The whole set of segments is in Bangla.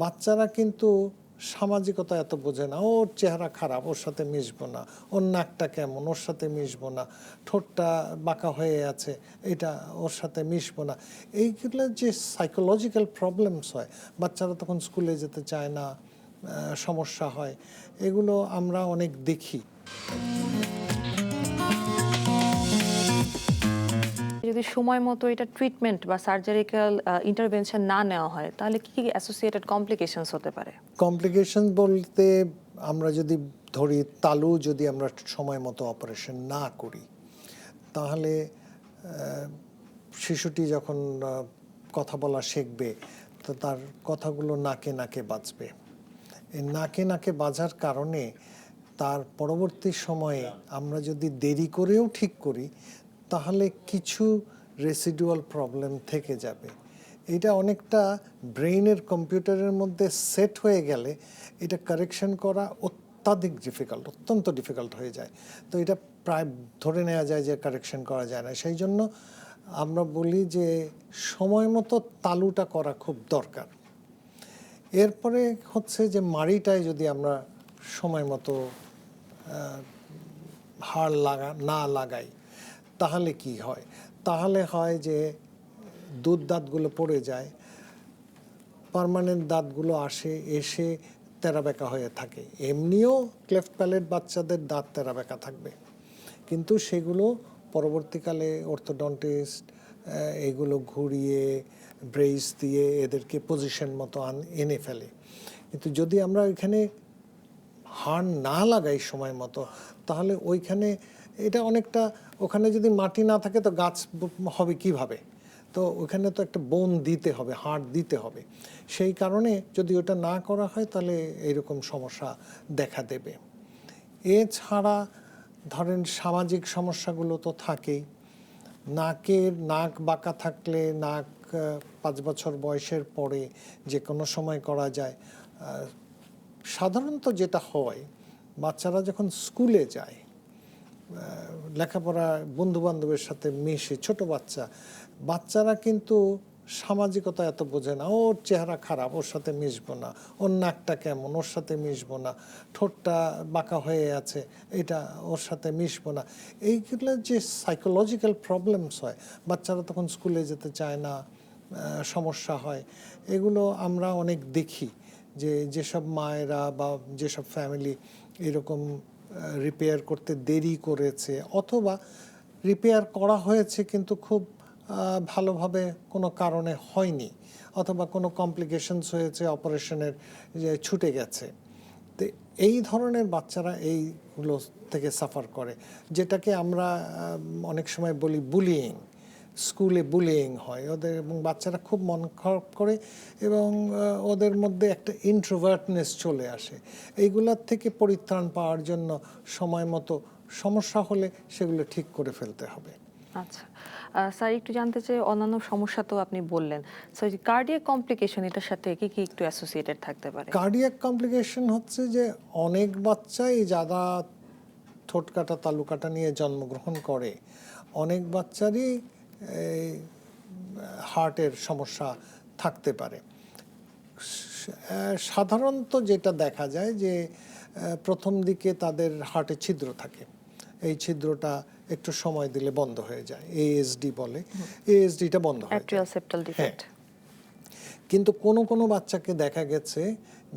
বাচ্চারা কিন্তু সামাজিকতা এত বোঝে না, ওর চেহারা খারাপ, ওর সাথে মিশবো না, ওর নাকটা কেমন, ওর সাথে মিশবো না, ঠোঁটটা বাঁকা হয়ে আছে, এটা ওর সাথে মিশবো না। এইগুলো যে সাইকোলজিক্যাল প্রবলেমস হয়, বাচ্চারা তখন স্কুলে যেতে চায় না সমস্যা হয়, এগুলো আমরা অনেক দেখি। যদি সময় মতো এটা ট্রিটমেন্ট বা সার্জারিক্যাল ইন্টারভেনশন না নেওয়া হয়, তাহলে কি কি অ্যাসোসিয়েটেড কমপ্লিকেশনস হতে পারে? কমপ্লিকেশন বলতে আমরা যদি ধরি, তালু যদি আমরা সময় মতো অপারেশন না করি, তাহলে শিশুটি যখন কথা বলা শিখবে, তো তার কথাগুলো নাকে নাকে বাজবে। এই নাকে নাকে বাজার কারণে তার পরবর্তী সময়ে আমরা যদি দেরি করেও ঠিক করি তাহলে কিছু রেসিডুয়াল প্রবলেম থেকে যাবে। এটা অনেকটা ব্রেইনের কম্পিউটারের মধ্যে সেট হয়ে গেলে এটা কারেকশন করা অত্যাধিক ডিফিকাল্ট অত্যন্ত ডিফিকাল্ট হয়ে যায়। তো এটা প্রায় ধরে নেওয়া যায় যে কারেকশন করা যায় না। সেই জন্য আমরা বলি যে সময় মতো তালুটা করা খুব দরকার। এরপরে হচ্ছে যে মাড়িটায় যদি আমরা সময় মতো হাড় লাগা, না লাগাই তাহলে কি হয়? তাহলে হয় যে দুধ দাঁতগুলো পড়ে যায় পার্মানেন্ট দাঁতগুলো আসে, এসে তেরাবেকা হয়ে থাকে। এমনিও ক্লেফট প্যালেট বাচ্চাদের দাঁত তেরাবেকা থাকবে। কিন্তু সেগুলো পরবর্তীকালে অর্থোডন্টিস্ট এগুলো ঘুরিয়ে ব্রেস দিয়ে এদেরকে পজিশন মতো আন, এনে ফেলে। কিন্তু যদি আমরা এখানে হাড় না লাগাই সময় মতো, তাহলে ওইখানে এটা অনেকটা ওখানে যদি মাটি না থাকে তো গাছ হবে কীভাবে? তো ওখানে তো একটা বোন দিতে হবে, হাড় দিতে হবে। সেই কারণে যদি ওটা না করা হয় তাহলে এরকম সমস্যা দেখা দেবে। এছাড়া ধরেন সামাজিক সমস্যাগুলো তো থাকেই। নাকের, নাক বাঁকা থাকলে নাক পাঁচ বছর বয়সের পরে যে কোনো সময় করা যায়। সাধারণত যেটা হয়, বাচ্চারা যখন স্কুলে যায় লেখাপড়া বন্ধু বান্ধবের সাথে মিশে, ছোট বাচ্চা। বাচ্চারা কিন্তু সামাজিকতা এত বোঝে না। ওর চেহারা খারাপ, ওর সাথে মিশবো না। ওর নাকটা কেমন, ওর সাথে মিশবো না। ঠোঁটটা বাঁকা হয়ে আছে, এটা ওর সাথে মিশবো না। এইগুলো যে সাইকোলজিক্যাল প্রবলেমস হয়, বাচ্চারা তখন স্কুলে যেতে চায় না সমস্যা হয়। এগুলো আমরা অনেক দেখি যে যেসব মায়েরা বা যেসব ফ্যামিলি এরকম রিপেয়ার করতে দেরি করেছে, অথবা রিপেয়ার করা হয়েছে কিন্তু খুব ভালোভাবে কোনো কারণে হয়নি, অথবা কোনো কমপ্লিকেশনস হয়েছে অপারেশনের যে ছুটে গেছে। তো এই ধরনের বাচ্চারা এইগুলো থেকে সাফার করে, যেটাকে আমরা অনেক সময় বলি বুলিং স্কুলে বুলিং হয়। ওদের এবং বাচ্চারা খুব মন খারাপ করে এবং ওদের মধ্যে একটা ইন্ট্রোভার্টনেস চলে আসে। এইগুলোর থেকে পরিত্রাণ পাওয়ার জন্য সময় মতো সমস্যা হলে সেগুলো ঠিক করে ফেলতে হবে। আচ্ছা। স্যার একটু জানতে চাই অন্যান্য সমস্যা তো আপনি বললেন। স্যার কার্ডিয়াক কমপ্লিকেশন এটার সাথে কি কি একটু অ্যাসোসিয়েটেড থাকতে পারে? কার্ডিয়াক কমপ্লিকেশন হচ্ছে যে অনেক বাচ্চাই যারা ঠোঁট কাটা তালু কাটা নিয়ে জন্মগ্রহণ করে অনেক বাচ্চারই হার্টের সমস্যা থাকতে পারে। সাধারণত যেটা দেখা যায় যে প্রথম দিকে তাদের হার্টে ছিদ্র থাকে। এই ছিদ্রটা একটু সময় দিলে বন্ধ হয়ে যায়। এএসডি বলে। এএসডিটা বন্ধ হয়ে ডিফেক্ট কিন্তু কোনো কোনো বাচ্চাকে দেখা গেছে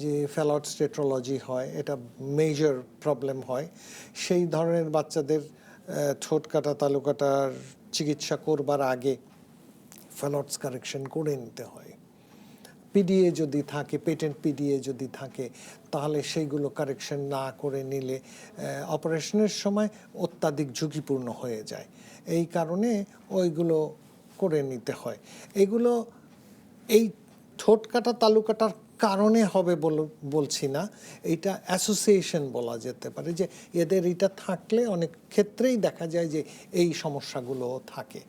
যে ফ্যালট স্টেট্রোলজি হয় এটা মেজর প্রবলেম হয়। সেই ধরনের বাচ্চাদের ঠোঁট কাটা তালু কাটার চিকিৎসা করবার আগে ফ্যালটস কারেকশন করে নিতে হয়। পিডিএ যদি থাকে, পেটেন্ট পিডিএ যদি থাকে, তাহলে সেইগুলো কারেকশন না করে নিলে অপারেশনের সময় অত্যাধিক ঝুঁকিপূর্ণ হয়ে যায়। এই কারণে ওইগুলো করে নিতে হয়। এগুলো এই ঠোঁট কাটা তালু কাটার কারণে হবে বল- বলছি না। এটা অ্যাসোসিয়েশন বলা যেতে পারে যে এদের এটা থাকলে অনেক ক্ষেত্রেই দেখা যায় যে এই সমস্যাগুলো থাকে।